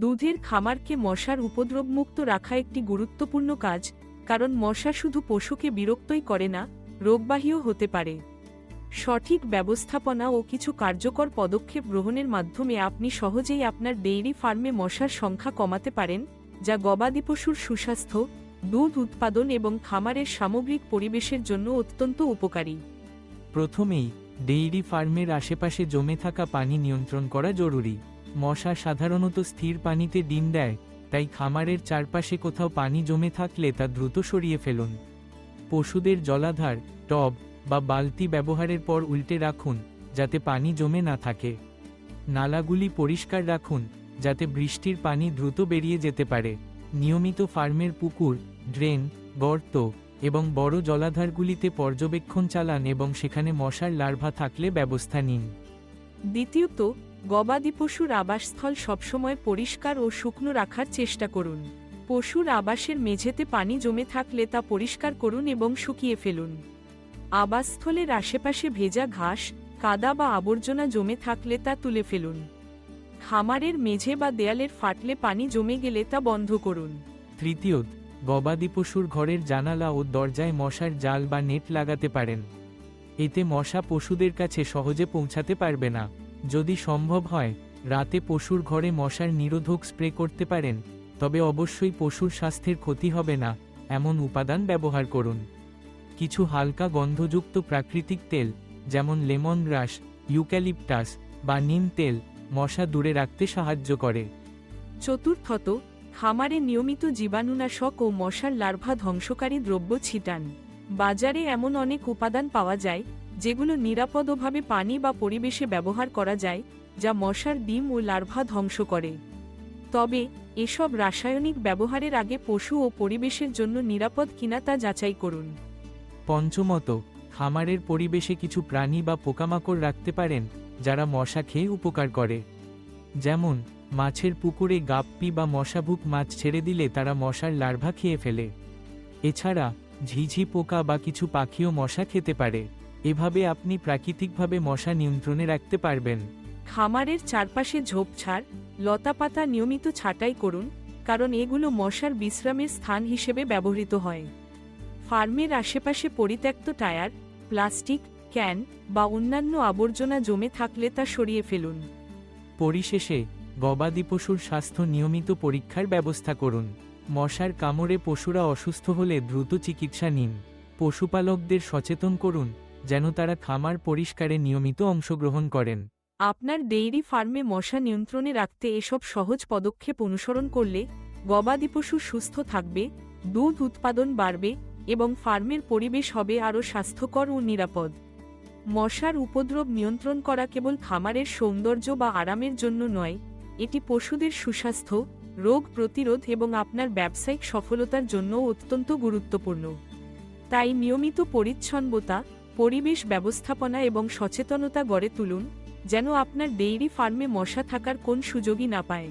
দুধের খামারকে মশার উপদ্রবমুক্ত রাখা একটি গুরুত্বপূর্ণ কাজ, কারণ মশা শুধু পশুকে বিরক্তই করে না, রোগবাহীও হতে পারে। সঠিক ব্যবস্থাপনা ও কিছু কার্যকর পদক্ষেপ গ্রহণের মাধ্যমে আপনি সহজেই আপনার ডেইরি ফার্মে মশার সংখ্যা কমাতে পারেন, যা গবাদি পশুর সুস্বাস্থ্য, দুধ উৎপাদন এবং খামারের সামগ্রিক পরিবেশের জন্য অত্যন্ত উপকারী। প্রথমেই, ডেইরি ফার্মের আশেপাশে জমে থাকা পানি নিয়ন্ত্রণ করা জরুরি। মশা সাধারণত স্থির পানিতে ডিম দেয়, তাই খামারের চারপাশে কোথাও পানি জমে থাকলে তা দ্রুত সরিয়ে ফেলুন। পশুদের জলাধার, টব বা বালতি ব্যবহারের পর উল্টে রাখুন, যাতে পানি জমে না থাকে। নালাগুলি পরিষ্কার রাখুন, যাতে বৃষ্টির পানি দ্রুত বেরিয়ে যেতে পারে। নিয়মিত ফার্মের পুকুর, ড্রেন, গর্ত এবং বড় জলাধারগুলিতে পর্যবেক্ষণ চালান এবং সেখানে মশার লার্ভা থাকলে ব্যবস্থা নিন। দ্বিতীয়ত গবাদি পশুর আবাসস্থল সবসময় পরিষ্কার ও শুকনো রাখার চেষ্টা করুন। পশুর আবাসের মেঝেতে পানি জমে থাকলে তা পরিষ্কার করুন এবং শুকিয়ে ফেলুন। আবাসস্থলের আশেপাশে ভেজা ঘাস, কাদা বা আবর্জনা জমে থাকলে তা তুলে ফেলুন। খামারের মেঝে বা দেয়ালের ফাটলে পানি জমে গেলে তা বন্ধ করুন। তৃতীয়ত, গবাদি পশুর ঘরের জানালা ও দরজায় মশার জাল বা নেট লাগাতে পারেন। এতে মশা পশুদের কাছে সহজে পৌঁছাতে পারবে না। যদি সম্ভব হয়, রাতে পশুর ঘরে মশার নিরোধক স্প্রে করতে পারেন, তবে অবশ্যই পশুর স্বাস্থ্যের ক্ষতি হবে না, এমন উপাদান ব্যবহার করুন। কিছু হালকা গন্ধযুক্ত প্রাকৃতিক তেল, যেমন লেমন গ্রাস, ইউক্যালিপটাস বা নিম তেল, মশা দূরে রাখতে সাহায্য করে। চতুর্থত, খামারে নিয়মিত জীবাণুনাশক ও মশার লার্ভা ধ্বংসকারী দ্রব্য ছিটান। বাজারে এমন অনেক উপাদান পাওয়া যায় যেগুলো নিরাপদভাবে পানি বা পরিবেশে ব্যবহার করা যায়, যা মশার ডিম ও লার্ভা ধ্বংস করে। তবে, এসব রাসায়নিক ব্যবহারের আগে পশু ও পরিবেশের জন্য নিরাপদ কিনা তা যাচাই করুন। পঞ্চমত, খামারের পরিবেশে কিছু প্রাণী বা পোকামাকড় রাখতে পারেন, যারা মশা খেয়ে উপকার করে। যেমন, মাছের পুকুরে গাপ্পি বা মশাভুক মাছ ছেড়ে দিলে তারা মশার লার্ভা খেয়ে ফেলে। এছাড়া, ঝিঝি পোকা বা কিছু পাখিও মশা খেতে পারে। এভাবে আপনি প্রাকৃতিকভাবে মশা নিয়ন্ত্রণে রাখতে পারবেন। খামারের চারপাশে ঝোপঝাড় লতাপাতা নিয়মিত ছাঁটাই করুন কারণ এগুলো মশার বিশ্রামের স্থান হিসেবে ব্যবহৃত হয়। ফার্মের আশেপাশে পরিত্যক্ত টায়ার প্লাস্টিক ক্যান বা অন্যান্য আবর্জনা জমে থাকলে তা সরিয়ে ফেলুন। পরিশেষে গবাদি পশুর স্বাস্থ্য নিয়মিত পরীক্ষার ব্যবস্থা করুন। মশার কামড়ে পশুরা অসুস্থ হলে দ্রুত চিকিৎসা নিন। পশুপালকদের সচেতন করুন। যেন তারা খামার পরিষ্কারে নিয়মিত অংশগ্রহণ করেন। আপনার ডেইরি ফার্মে মশা নিয়ন্ত্রণে রাখতে এসব সহজ পদক্ষেপ অনুসরণ করলে গবাদি পশু সুস্থ থাকবে, দুধ উৎপাদন বাড়বে এবং ফার্মের পরিবেশ হবে আরও স্বাস্থ্যকর ও নিরাপদ। মশার উপদ্রব নিয়ন্ত্রণ করা কেবল খামারের সৌন্দর্য বা আরামের জন্য নয়, এটি পশুদের সুস্বাস্থ্য, রোগ প্রতিরোধ এবং আপনার ব্যবসায়িক সফলতার জন্য অত্যন্ত গুরুত্বপূর্ণ। তাই নিয়মিত পরিচ্ছন্নতা পরিবেশ ব্যবস্থাপনা এবং সচেতনতা গড়ে তুলুন, যেন আপনার ডেইরি ফার্মে মশা থাকার কোন সুযোগই না পায়।